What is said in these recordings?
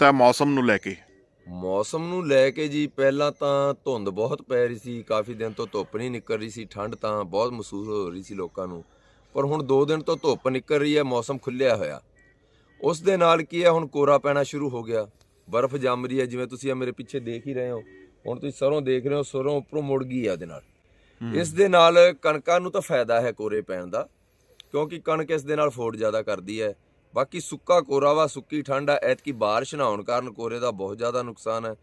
ਤਾਂ ਮੌਸਮ ਨੂੰ ਲੈ ਕੇ? ਮੌਸਮ ਨੂੰ ਲੈ ਕੇ ਜੀ ਪਹਿਲਾਂ ਤਾਂ ਧੁੰਦ ਬਹੁਤ ਪੈ ਰਹੀ ਸੀ ਕਾਫੀ ਦਿਨ ਤੋਂ ਧੁੱਪ ਨਹੀਂ ਨਿਕਲ ਰਹੀ ਸੀ ਠੰਡ ਤਾਂ ਬਹੁਤ ਮਹਿਸੂਸ ਹੋ ਰਹੀ ਸੀ ਲੋਕਾਂ ਨੂੰ। ਪਰ ਹੁਣ 2 ਦਿਨ ਤੋਂ ਧੁੱਪ ਨਿਕਲ ਰਹੀ ਹੈ ਮੌਸਮ ਖੁੱਲਿਆ ਹੋਇਆ। ਉਸ ਦੇ ਨਾਲ ਕੀ ਹੈ ਹੁਣ ਕੋਰਾ ਪੈਣਾ ਸ਼ੁਰੂ ਹੋ ਗਿਆ। ਬਰਫ਼ ਜੰਮ ਰਹੀ ਹੈ ਜਿਵੇਂ ਤੁਸੀਂ ਆ ਮੇਰੇ ਪਿੱਛੇ ਦੇਖ ਹੀ ਰਹੇ ਹੋ। ਹੁਣ ਤੁਸੀਂ ਸਰੋਂ ਦੇਖ ਰਹੇ ਹੋ ਸਰੋਂ ਉੱਪਰੋਂ ਮੁੜ ਗਈ ਹੈ ਉਹਦੇ ਨਾਲ। ਇਸ ਦੇ ਨਾਲ ਕਣਕਾਂ ਨੂੰ ਤਾਂ ਫਾਇਦਾ ਹੈ ਕੋਰੇ ਪੈਣ ਦਾ ਕਿਉਂਕਿ ਕਣਕ ਇਸ ਦੇ ਨਾਲ ਫੋੜ ਜ਼ਿਆਦਾ ਕਰਦੀ ਹੈ। ਬਾਕੀ ਸੁੱਕਾ ਕੋਰਾ ਵਾ, ਸੁੱਕੀ ਠੰਡ ਆ, ਐਤਕੀ ਬਾਰਿਸ਼ ਨਾ ਹੋਣ ਕਾਰਨ ਕੋਰੇ ਦਾ ਬਹੁਤ ਜ਼ਿਆਦਾ ਨੁਕਸਾਨ ਹੈ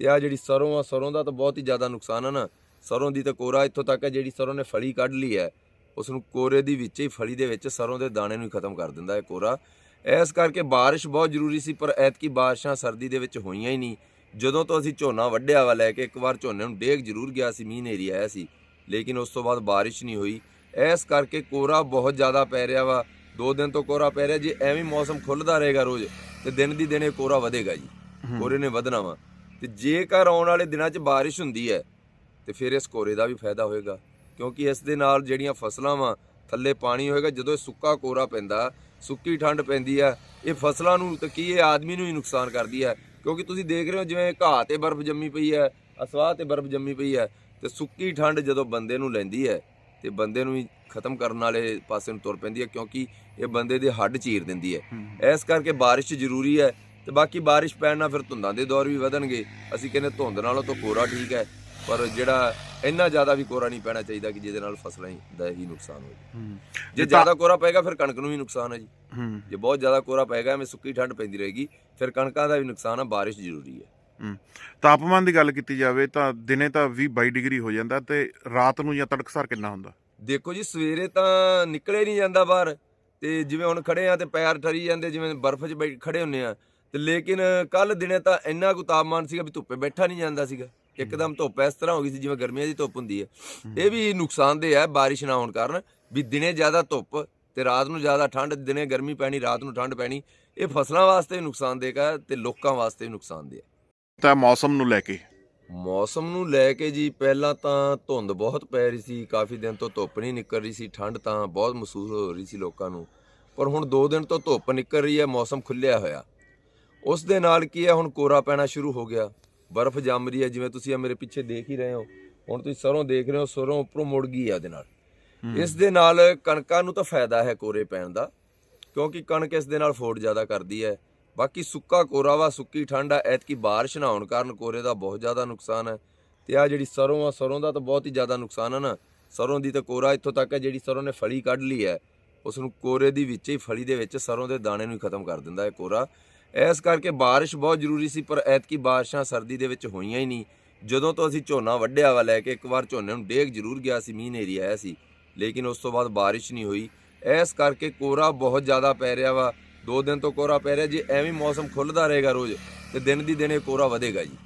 ਤੇ ਆ ਜਿਹੜੀ ਸਰੋਂ ਆ, ਸਰੋਂ ਦਾ ਤਾਂ ਬਹੁਤ ਹੀ ਜ਼ਿਆਦਾ ਨੁਕਸਾਨ ਹੈ ਨਾ। ਸਰੋਂ ਦੀ ਤਾਂ ਕੋਰਾ ਇੱਥੋਂ ਤੱਕ ਹੈ ਜਿਹੜੀ ਸਰੋਂ ਨੇ ਫਲੀ ਕੱਢ ਲਈ ਹੈ ਉਸ ਨੂੰ ਕੋਰੇ ਦੀ ਵਿੱਚ ਹੀ ਫਲੀ ਦੇ ਵਿੱਚ ਸਰੋਂ ਦੇ ਦਾਣੇ ਨੂੰ ਹੀ ਖਤਮ ਕਰ ਦਿੰਦਾ ਹੈ ਕੋਰਾ। ਇਸ ਕਰਕੇ ਬਾਰਿਸ਼ ਬਹੁਤ ਜ਼ਰੂਰੀ ਸੀ, ਪਰ ਐਤਕੀ ਬਾਰਿਸ਼ਾਂ ਸਰਦੀ ਦੇ ਵਿੱਚ ਹੋਈਆਂ ਹੀ ਨਹੀਂ। ਜਦੋਂ ਤੋਂ ਅਸੀਂ ਝੋਨਾ ਵੱਢਿਆ ਵਾ ਲੈ ਕੇ, ਇੱਕ ਵਾਰ ਝੋਨੇ ਨੂੰ ਡੇਗ ਜ਼ਰੂਰ ਗਿਆ ਸੀ, ਮੀਂਹ ਨੇਰੀ ਆਇਆ ਸੀ। ਲੇਕਿਨ ਉਸ ਤੋਂ ਬਾਅਦ ਬਾਰਿਸ਼ ਨਹੀਂ ਹੋਈ। ਇਸ ਕਰਕੇ ਕੋਰਾ ਬਹੁਤ ਜ਼ਿਆਦਾ ਪੈ ਰਿਹਾ ਵਾ। ਦੋ ਦਿਨ ਤੋਂ ਕੋਰਾ ਪੈ ਰਿਹਾ ਜੇ ਐਵੇਂ ਮੌਸਮ ਖੁੱਲਦਾ ਰਹੇਗਾ ਰੋਜ਼ ਤੇ ਦਿਨ ਦੀ ਦਿਨ ਕੋਰਾ ਵਧੇਗਾ ਜੀ ਕੋਰੇ ਨੇ ਵਧਣਾ ਵਾ। ਤੇ ਜੇਕਰ ਆਉਣ ਵਾਲੇ ਦਿਨਾਂ 'ਚ ਬਾਰਿਸ਼ ਹੁੰਦੀ ਹੈ ਤੇ ਫਿਰ ਇਸ ਕੋਰੇ ਦਾ ਵੀ ਫਾਇਦਾ ਹੋਏਗਾ ਕਿਉਂਕਿ ਇਸ ਦੇ ਨਾਲ ਜਿਹੜੀਆਂ ਫਸਲਾਂ ਵਾ ਥੱਲੇ ਪਾਣੀ ਹੋਏਗਾ ਜਦੋਂ ਇਹ ਸੁੱਕਾ ਕੋਰਾ ਪੈਂਦਾ ਸੁੱਕੀ ਠੰਡ ਪੈਂਦੀ ਹੈ ਇਹ ਫਸਲਾਂ ਨੂੰ ਤੇ ਕੀ ਇਹ ਆਦਮੀ ਨੂੰ ਹੀ ਨੁਕਸਾਨ ਕਰਦੀ ਹੈ ਕਿਉਂਕਿ ਤੁਸੀਂ ਦੇਖ ਰਹੇ ਹੋ ਜਿਵੇਂ ਘਾਹ ਤੇ ਬਰਫ਼ ਜੰਮੀ ਪਈ ਹੈ ਅਸਵਾਹ ਤੇ ਬਰਫ਼ ਜੰਮੀ ਪਈ ਹੈ ਤੇ ਸੁੱਕੀ ਠੰਡ ਜਦੋਂ ਬੰਦੇ ਨੂੰ ਲੈਂਦੀ ਹੈ ਤੇ ਬੰਦੇ ਨੂੰ ਹੀ ਖਤਮ ਕਰਨ ਵਾਲੇ ਪਾਸੇ ਨੂੰ ਤੁਰ ਪੈਂਦੀ ਹੈ ਕਿਉਂਕਿ ਇਹ ਬੰਦੇ ਦੇ ਹੱਡ ਚੀਰ ਦਿੰਦੀ ਹੈ। ਇਸ ਕਰਕੇ ਬਾਰਿਸ਼ ਜ਼ਰੂਰੀ ਹੈ ਤੇ ਬਾਕੀ ਬਾਰਿਸ਼ ਪੈਣ ਨਾਲ ਫਿਰ ਧੁੰਦਾਂ ਦੇ ਦੌਰ ਵੀ ਵਧਣਗੇ। ਅਸੀਂ ਕਹਿੰਦੇ ਧੁੰਦ ਨਾਲੋਂ ਤਾਂ ਕੋਰਾ ਠੀਕ ਹੈ ਪਰ ਜਿਹੜਾ ਇੰਨਾ ਜ਼ਿਆਦਾ ਵੀ ਕੋਰਾ ਨਹੀਂ ਪੈਣਾ ਚਾਹੀਦਾ ਕਿ ਜਿਹਦੇ ਨਾਲ ਫਸਲਾਂ ਹੀ ਦਾ ਹੀ ਨੁਕਸਾਨ ਹੋਵੇ ਜੇ ਜ਼ਿਆਦਾ ਕੋਰਾ ਪਏਗਾ ਫਿਰ ਕਣਕ ਨੂੰ ਵੀ ਨੁਕਸਾਨ ਹੈ ਜੀ। ਹੂੰ। ਜੇ ਬਹੁਤ ਜ਼ਿਆਦਾ ਕੋਰਾ ਪਏਗਾ ਐਵੇਂ ਸੁੱਕੀ ਠੰਡ ਪੈਂਦੀ ਰਹੇਗੀ ਫਿਰ ਕਣਕਾਂ ਦਾ ਵੀ ਨੁਕਸਾਨ ਹੈ ਬਾਰਿਸ਼ ਜ਼ਰੂਰੀ ਹੈ ਹੂੰ। ਤਾਪਮਾਨ ਦੀ ਗੱਲ ਕੀਤੀ ਜਾਵੇ ਤਾਂ ਦਿਨੇ ਤਾਂ 20 22 ਡਿਗਰੀ ਹੋ ਜਾਂਦਾ ਤੇ ਰਾਤ ਨੂੰ ਜਾਂ ਤੜਕਸਾਰ ਕਿੰਨਾ ਹੁੰਦਾ? ਦੇਖੋ ਜੀ ਸਵੇਰੇ ਤਾਂ ਨਿਕਲੇ ਨਹੀਂ ਜਾਂਦਾ ਬਾਹਰ ਤੇ ਜਿਵੇਂ ਹੁਣ ਖੜੇ ਆ ਤੇ ਪੈਰ ਠਰੀ ਜਾਂਦੇ ਜਿਵੇਂ ਬਰਫ਼ 'ਚ ਬੈਠ ਖੜੇ ਹੁੰਨੇ ਆ ਤੇ ਲੇਕਿਨ ਕੱਲ ਦਿਨੇ ਤਾਂ ਇੰਨਾ ਕੁ ਤਾਪਮਾਨ ਸੀਗਾ ਵੀ ਧੁੱਪੇ ਬੈਠਾ ਨਹੀਂ ਜਾਂਦਾ ਸੀਗਾ। ਇੱਕਦਮ ਧੁੱਪ ਇਸ ਤਰ੍ਹਾਂ ਹੋ ਗਈ ਸੀ ਜਿਵੇਂ ਗਰਮੀਆਂ ਦੀ ਧੁੱਪ ਹੁੰਦੀ ਹੈ। ਇਹ ਵੀ ਨੁਕਸਾਨਦੇਹ ਹੈ ਬਾਰਿਸ਼ ਨਾ ਹੋਣ ਕਾਰਨ ਵੀ ਦਿਨੇ ਜ਼ਿਆਦਾ ਧੁੱਪ ਤੇ ਰਾਤ ਨੂੰ ਜ਼ਿਆਦਾ ਠੰਡ ਦਿਨੇ ਗਰਮੀ ਪੈਣੀ ਰਾਤ ਨੂੰ ਠੰਡ ਪੈਣੀ ਇਹ ਫਸਲਾਂ ਵਾਸਤੇ ਹੈ ਤੇ ਲੋਕਾਂ ਵਾਸਤੇ ਵੀ ਨੁਕਸਾਨਦੇਹ ਹੈ ਤਾਂ ਮੌਸਮ ਨੂੰ ਲੈ ਕੇ? ਮੌਸਮ ਨੂੰ ਲੈ ਕੇ ਜੀ ਪਹਿਲਾਂ ਤਾਂ ਧੁੰਦ ਬਹੁਤ ਪੈ ਰਹੀ ਸੀ ਕਾਫੀ ਦਿਨ ਤੋਂ ਧੁੱਪ ਨਹੀਂ ਨਿਕਲ ਰਹੀ ਸੀ ਠੰਡ ਤਾਂ ਬਹੁਤ ਮਹਿਸੂਸ ਹੋ ਰਹੀ ਸੀ ਲੋਕਾਂ ਨੂੰ। ਪਰ ਹੁਣ 2 ਦਿਨ ਤੋਂ ਧੁੱਪ ਨਿਕਲ ਰਹੀ ਹੈ ਮੌਸਮ ਖੁੱਲਿਆ ਹੋਇਆ। ਉਸ ਦੇ ਨਾਲ ਕੀ ਹੈ ਹੁਣ ਕੋਰਾ ਪੈਣਾ ਸ਼ੁਰੂ ਹੋ ਗਿਆ। ਬਰਫ਼ ਜੰਮ ਰਹੀ ਹੈ ਜਿਵੇਂ ਤੁਸੀਂ ਆ ਮੇਰੇ ਪਿੱਛੇ ਦੇਖ ਹੀ ਰਹੇ ਹੋ। ਹੁਣ ਤੁਸੀਂ ਸਰੋਂ ਦੇਖ ਰਹੇ ਹੋ ਸਰੋਂ ਉੱਪਰੋਂ ਮੁੜ ਗਈ ਹੈ ਉਹਦੇ ਨਾਲ। ਇਸ ਦੇ ਨਾਲ ਕਣਕਾਂ ਨੂੰ ਤਾਂ ਫਾਇਦਾ ਹੈ ਕੋਰੇ ਪੈਣ ਦਾ ਕਿਉਂਕਿ ਕਣਕ ਇਸ ਦੇ ਨਾਲ ਫੋੜ ਜ਼ਿਆਦਾ ਕਰਦੀ ਹੈ। ਬਾਕੀ ਸੁੱਕਾ ਕੋਰਾ ਵਾ, ਸੁੱਕੀ ਠੰਡ ਆ, ਐਤਕੀ ਬਾਰਿਸ਼ ਨਾ ਹੋਣ ਕਾਰਨ ਕੋਰੇ ਦਾ ਬਹੁਤ ਜ਼ਿਆਦਾ ਨੁਕਸਾਨ ਹੈ ਤੇ ਆ ਜਿਹੜੀ ਸਰੋਂ ਆ, ਸਰੋਂ ਦਾ ਤਾਂ ਬਹੁਤ ਹੀ ਜ਼ਿਆਦਾ ਨੁਕਸਾਨ ਹੈ ਨਾ। ਸਰੋਂ ਦੀ ਤਾਂ ਕੋਰਾ ਇੱਥੋਂ ਤੱਕ ਹੈ ਜਿਹੜੀ ਸਰੋਂ ਨੇ ਫਲੀ ਕੱਢ ਲਈ ਹੈ ਉਸ ਨੂੰ ਕੋਰੇ ਦੀ ਵਿੱਚ ਹੀ, ਫਲੀ ਦੇ ਵਿੱਚ ਸਰੋਂ ਦੇ ਦਾਣੇ ਨੂੰ ਹੀ ਖਤਮ ਕਰ ਦਿੰਦਾ ਹੈ ਕੋਰਾ। ਇਸ ਕਰਕੇ ਬਾਰਿਸ਼ ਬਹੁਤ ਜ਼ਰੂਰੀ ਸੀ, ਪਰ ਐਤਕੀ ਬਾਰਿਸ਼ਾਂ ਸਰਦੀ ਦੇ ਵਿੱਚ ਹੋਈਆਂ ਹੀ ਨਹੀਂ। ਜਦੋਂ ਤੋਂ ਅਸੀਂ ਝੋਨਾ ਵੱਢਿਆ ਵਾ ਲੈ ਕੇ, ਇੱਕ ਵਾਰ ਝੋਨੇ ਨੂੰ ਡੇਗ ਜ਼ਰੂਰ ਗਿਆ ਸੀ, ਮੀਂਹ ਨੇਰੀ ਆਇਆ ਸੀ, ਲੇਕਿਨ ਉਸ ਤੋਂ ਬਾਅਦ ਬਾਰਿਸ਼ ਨਹੀਂ ਹੋਈ। ਇਸ ਕਰਕੇ ਕੋਰਾ ਬਹੁਤ ਜ਼ਿਆਦਾ ਪੈ ਰਿਹਾ ਵਾ ਦੋ ਦਿਨ ਤੋਂ ਕੋਰਾ ਪੈ ਰਿਹਾ ਜੇ ਐਵੇਂ ਮੌਸਮ ਖੁੱਲਦਾ ਰਹੇਗਾ ਰੋਜ਼ ਤੇ ਦਿਨ ਦੀ ਦਿਨ ਕੋਰਾ ਵਧੇਗਾ ਜੀ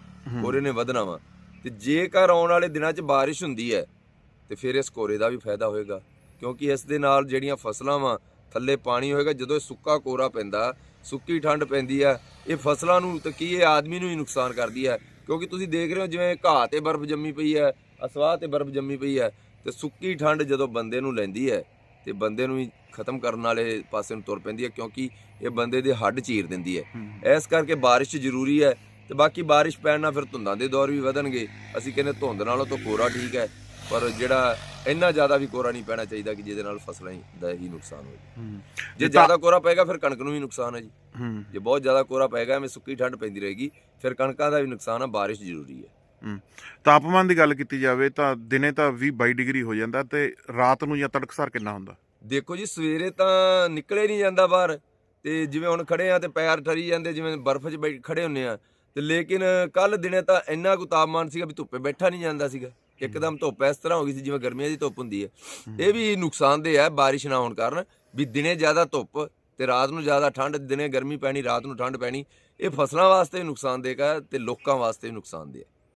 ਕੋਰੇ ਨੇ ਵਧਣਾ ਵਾ। ਤੇ ਜੇਕਰ ਆਉਣ ਵਾਲੇ ਦਿਨਾਂ 'ਚ ਬਾਰਿਸ਼ ਹੁੰਦੀ ਹੈ ਤੇ ਫਿਰ ਇਸ ਕੋਰੇ ਦਾ ਵੀ ਫਾਇਦਾ ਹੋਏਗਾ ਕਿਉਂਕਿ ਇਸ ਦੇ ਨਾਲ ਜਿਹੜੀਆਂ ਫਸਲਾਂ ਵਾ ਥੱਲੇ ਪਾਣੀ ਹੋਏਗਾ ਜਦੋਂ ਇਹ ਸੁੱਕਾ ਕੋਰਾ ਪੈਂਦਾ ਸੁੱਕੀ ਠੰਡ ਪੈਂਦੀ ਹੈ ਇਹ ਫਸਲਾਂ ਨੂੰ ਤੇ ਕੀ ਇਹ ਆਦਮੀ ਨੂੰ ਹੀ ਨੁਕਸਾਨ ਕਰਦੀ ਹੈ ਕਿਉਂਕਿ ਤੁਸੀਂ ਦੇਖ ਰਹੇ ਹੋ ਜਿਵੇਂ ਘਾਹ ਤੇ ਬਰਫ਼ ਜੰਮੀ ਪਈ ਹੈ ਅਸਵਾਹ ਤੇ ਬਰਫ਼ ਜੰਮੀ ਪਈ ਹੈ ਤੇ ਸੁੱਕੀ ਠੰਡ ਜਦੋਂ ਬੰਦੇ ਨੂੰ ਲੈਂਦੀ ਹੈ ਤੇ ਬੰਦੇ ਨੂੰ ਹੀ ਖਤਮ ਕਰਨ ਵਾਲੇ ਪਾਸੇ ਨੂੰ ਤੁਰ ਪੈਂਦੀ ਹੈ ਕਿਉਂਕਿ ਇਹ ਬੰਦੇ ਦੇ ਹੱਡ ਚੀਰ ਦਿੰਦੀ ਹੈ। ਇਸ ਕਰਕੇ ਬਾਰਿਸ਼ ਜ਼ਰੂਰੀ ਹੈ ਤੇ ਬਾਕੀ ਬਾਰਿਸ਼ ਪੈਣ ਨਾਲ ਫਿਰ ਧੁੰਦਾਂ ਦੇ ਦੌਰ ਵੀ ਵਧਣਗੇ। ਅਸੀਂ ਕਹਿੰਦੇ ਧੁੰਦ ਨਾਲੋਂ ਤਾਂ ਕੋਰਾ ਠੀਕ ਹੈ ਪਰ ਜਿਹੜਾ ਇੰਨਾ ਜ਼ਿਆਦਾ ਵੀ ਕੋਰਾ ਨਹੀਂ ਪੈਣਾ ਚਾਹੀਦਾ ਕਿ ਜਿਹਦੇ ਨਾਲ ਫਸਲਾਂ ਦਾ ਹੀ ਨੁਕਸਾਨ ਹੂੰ ਜੇ ਜ਼ਿਆਦਾ ਕੋਰਾ ਪਏਗਾ ਫਿਰ ਕਣਕ ਨੂੰ ਵੀ ਨੁਕਸਾਨ ਹੈ ਜੀ। ਜੇ ਬਹੁਤ ਜ਼ਿਆਦਾ ਕੋਰਾ ਪਏਗਾ ਐਵੇਂ ਸੁੱਕੀ ਠੰਡ ਪੈਂਦੀ ਰਹੇਗੀ ਫਿਰ ਕਣਕਾਂ ਦਾ ਵੀ ਨੁਕਸਾਨ ਹੈ ਬਾਰਿਸ਼ ਜ਼ਰੂਰੀ ਹੂੰ। ਤਾਪਮਾਨ ਦੀ ਗੱਲ ਕੀਤੀ ਜਾਵੇ ਤਾਂ ਦਿਨੇ ਤਾਂ 20 22 ਡਿਗਰੀ ਹੋ ਜਾਂਦਾ ਤੇ ਰਾਤ ਨੂੰ ਜਾਂ ਤੜਕਸਾਰ ਕਿੰਨਾ ਹੁੰਦਾ? ਦੇਖੋ ਜੀ ਸਵੇਰੇ ਤਾਂ ਨਿਕਲੇ ਨਹੀਂ ਜਾਂਦਾ ਬਾਹਰ ਤੇ ਜਿਵੇਂ ਹੁਣ ਖੜੇ ਆ ਤੇ ਪੈਰ ਠਰੀ ਜਾਂਦੇ ਜਿਵੇਂ ਬਰਫ਼ 'ਚ ਬੈਠ ਖੜੇ ਹੁੰਨੇ ਆ ਤੇ ਲੇਕਿਨ ਕੱਲ ਦਿਨੇ ਤਾਂ ਇੰਨਾ ਕੁ ਤਾਪਮਾਨ ਸੀਗਾ ਵੀ ਧੁੱਪੇ ਬੈਠਾ ਨਹੀਂ ਜਾਂਦਾ ਸੀਗਾ। ਇੱਕਦਮ ਧੁੱਪ ਇਸ ਤਰ੍ਹਾਂ ਹੋ ਗਈ ਸੀ ਜਿਵੇਂ ਗਰਮੀਆਂ ਦੀ ਧੁੱਪ ਹੁੰਦੀ ਹੈ। ਇਹ ਵੀ ਨੁਕਸਾਨਦੇਹ ਹੈ ਬਾਰਿਸ਼ ਨਾ ਹੋਣ ਕਾਰਨ ਵੀ ਦਿਨੇ ਜ਼ਿਆਦਾ ਧੁੱਪ ਤੇ ਰਾਤ ਨੂੰ ਜ਼ਿਆਦਾ ਠੰਡ ਦਿਨੇ ਗਰਮੀ ਪੈਣੀ ਰਾਤ ਨੂੰ ਠੰਡ ਪੈਣੀ ਇਹ ਫਸਲਾਂ ਵਾਸਤੇ ਹੈ ਤੇ ਲੋਕਾਂ ਵਾਸਤੇ ਵੀ ਨੁਕਸਾਨਦੇਹ ਹੈ